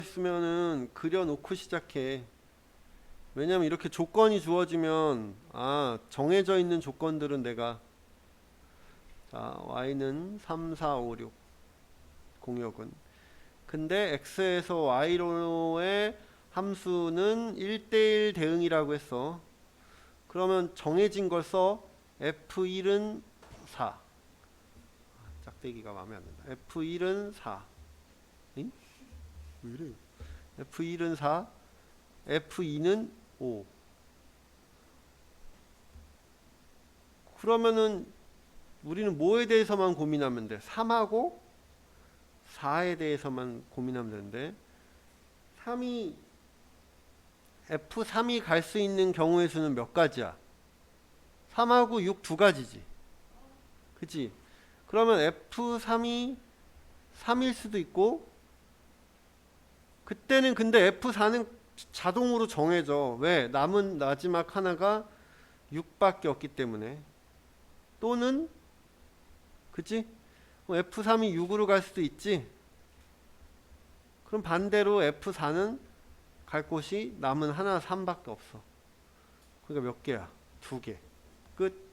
있으면은 그려놓고 시작해. 왜냐면 이렇게 조건이 주어지면 아 정해져 있는 조건들은 내가 자 y는 3, 4, 5, 6 공역은 근데 x에서 y로의 함수는 1대1 대응이라고 했어. 그러면 정해진 걸 써. f1은 4. 아, 짝대기가 마음에 안 든다. f1은 4. 응? 왜 이래? f1은 4. f2는 5. 그러면은 우리는 뭐에 대해서만 고민하면 돼? 3하고 4에 대해서만 고민하면 되는데 3이 F3이 갈 수 있는 경우의 수는 몇 가지야? 3하고 6 두 가지지. 그치? 그러면 F3이 3일 수도 있고 그때는 근데 F4는 자동으로 정해져. 왜? 남은 마지막 하나가 6밖에 없기 때문에. 또는 그치? 뭐 F3이 6으로 갈 수도 있지. 그럼 반대로 F4는 갈 곳이 남은 하나 3밖에 없어. 그러니까 몇 개야? 두 개. 끝.